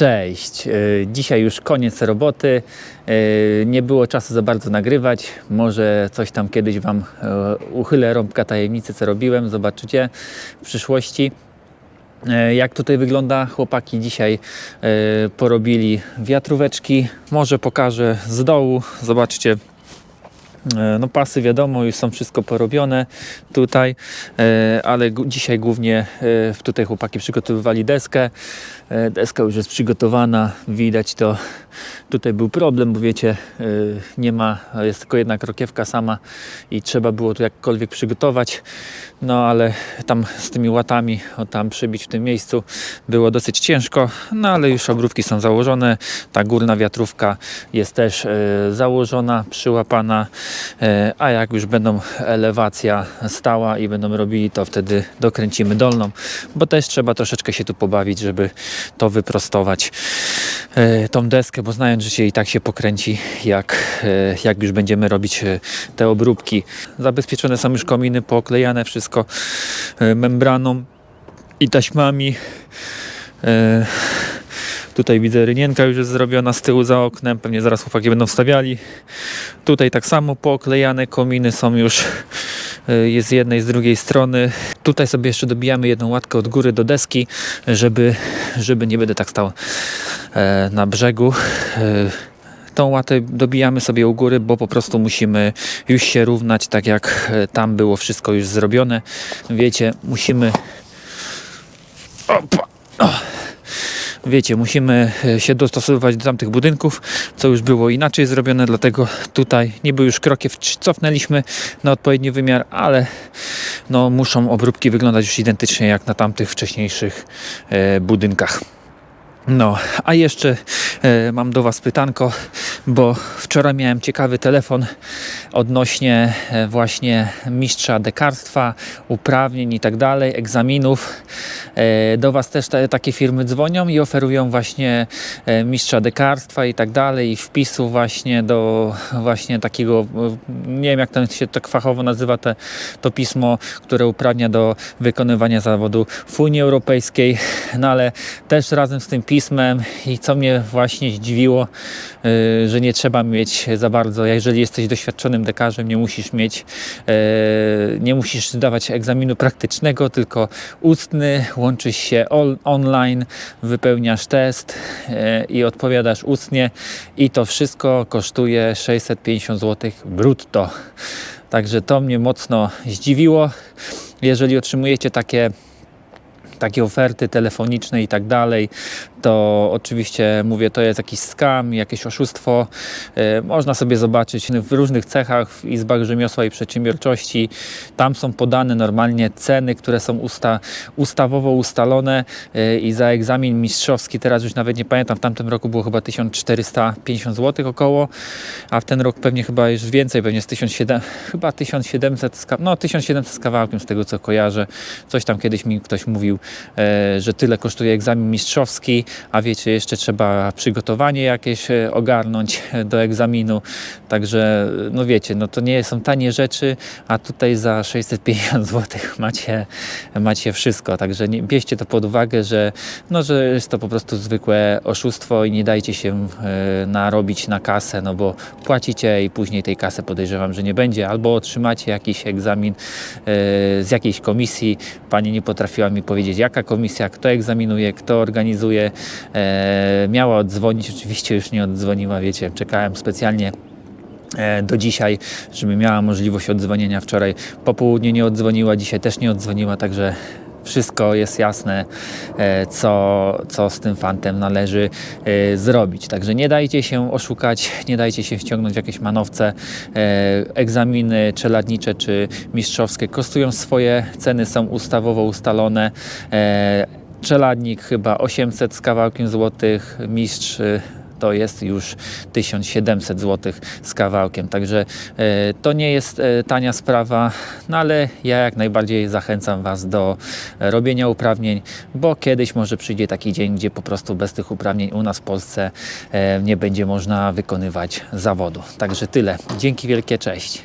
Cześć. E, Dzisiaj już koniec roboty. E, Nie było czasu za bardzo nagrywać. Może coś tam kiedyś Wam e, uchylę rąbka tajemnicy, co robiłem. Zobaczycie w przyszłości. Jak tutaj wygląda? Chłopaki dzisiaj porobili wiatróweczki. Może pokażę z dołu. Zobaczcie, No pasy wiadomo, już są wszystko porobione tutaj, e, ale dzisiaj głównie e, tutaj chłopaki przygotowywali deskę. E, Deska już jest przygotowana, widać to. Tutaj był problem, bo wiecie, e, nie ma, jest tylko jedna krokiewka sama i trzeba było to jakkolwiek przygotować. No ale tam z tymi łatami, o tam przybić w tym miejscu było dosyć ciężko, no ale już obróbki są założone. Ta górna wiatrówka jest też e, założona, przyłapana, e, a jak już będą elewacja stała i będą robili to wtedy dokręcimy dolną, bo też trzeba troszeczkę się tu pobawić, żeby to wyprostować e, tą deskę, bo znając, że się i tak się pokręci, jak, e, jak już będziemy robić e, te obróbki. Zabezpieczone są już kominy, pooklejane wszystko e, membraną i taśmami. Tutaj widzę rynienka już jest zrobiona z tyłu za oknem, pewnie zaraz chłopaki będą wstawiali. Tutaj tak samo pooklejane kominy są już e, jest z jednej, z drugiej strony. Tutaj sobie jeszcze dobijamy jedną łatkę od góry do deski, żeby, żeby nie będę tak stał e, na brzegu. E, Tą łatę dobijamy sobie u góry, bo po prostu musimy już się równać, tak jak e, tam było wszystko już zrobione. Wiecie, musimy Opa. Wiecie, musimy e, się dostosowywać do tamtych budynków, co już było inaczej zrobione, dlatego tutaj niby już krokiew cofnęliśmy na odpowiedni wymiar, ale no, muszą obróbki wyglądać już identycznie jak na tamtych wcześniejszych e, budynkach. No, a jeszcze e, mam do Was pytanko, bo wczoraj miałem ciekawy telefon odnośnie e, właśnie mistrza dekarstwa, uprawnień i tak dalej, egzaminów. E, do Was też te, takie firmy dzwonią i oferują właśnie mistrza dekarstwa i tak dalej i wpisu właśnie do właśnie takiego, nie wiem jak to się tak fachowo nazywa te, to pismo, które uprawnia do wykonywania zawodu w Unii Europejskiej, no ale też razem z tym pismem i co mnie właśnie zdziwiło, y, że nie trzeba mieć za bardzo, jeżeli jesteś doświadczonym dekarzem, nie musisz mieć, y, nie musisz zdawać egzaminu praktycznego, tylko ustny, łączysz się on, online, wypełniasz test y, i odpowiadasz ustnie i to wszystko kosztuje 650 zł brutto. Także to mnie mocno zdziwiło. Jeżeli otrzymujecie takie takie oferty telefoniczne i tak dalej, to oczywiście mówię, to jest jakiś skam, jakieś oszustwo. E, Można sobie zobaczyć w różnych cechach, w izbach rzemiosła i przedsiębiorczości. Tam są podane normalnie ceny, które są usta, ustawowo ustalone e, i za egzamin mistrzowski, teraz już nawet nie pamiętam, w tamtym roku było chyba 1450 zł około, a w ten rok pewnie chyba już więcej, pewnie z 1700, chyba 1700, z ka- no 1700 z kawałkiem z tego co kojarzę. Coś tam kiedyś mi ktoś mówił, e, że tyle kosztuje egzamin mistrzowski, a wiecie, jeszcze trzeba przygotowanie jakieś e, ogarnąć e, do egzaminu. Także, e, no wiecie, no to nie są tanie rzeczy, a tutaj za 650 zł macie, macie wszystko. Także nie, bierzcie to pod uwagę, że, no, że jest to po prostu zwykłe oszustwo i nie dajcie się narobić na kasę, no bo płacicie i później tej kasy podejrzewam, że nie będzie, albo otrzymacie jakiś egzamin z jakiejś komisji. Pani nie potrafiła mi powiedzieć, jaka komisja, kto egzaminuje, kto organizuje. E, miała oddzwonić, oczywiście już nie oddzwoniła, wiecie, czekałem specjalnie e, do dzisiaj, żeby miała możliwość oddzwonienia. Wczoraj po południu nie oddzwoniła, dzisiaj też nie oddzwoniła, także wszystko jest jasne, e, co, co z tym fantem należy zrobić. Także nie dajcie się oszukać, nie dajcie się wciągnąć w jakieś manowce. Egzaminy czeladnicze czy mistrzowskie kosztują swoje, ceny są ustawowo ustalone. Czeladnik chyba 800 z kawałkiem złotych, mistrz y, to jest już 1700 zł z kawałkiem. Także e, to nie jest e, tania sprawa, no ale ja jak najbardziej zachęcam Was do e, robienia uprawnień, bo kiedyś może przyjdzie taki dzień, gdzie po prostu bez tych uprawnień u nas w Polsce nie będzie można wykonywać zawodu. Także tyle. Dzięki wielkie, cześć.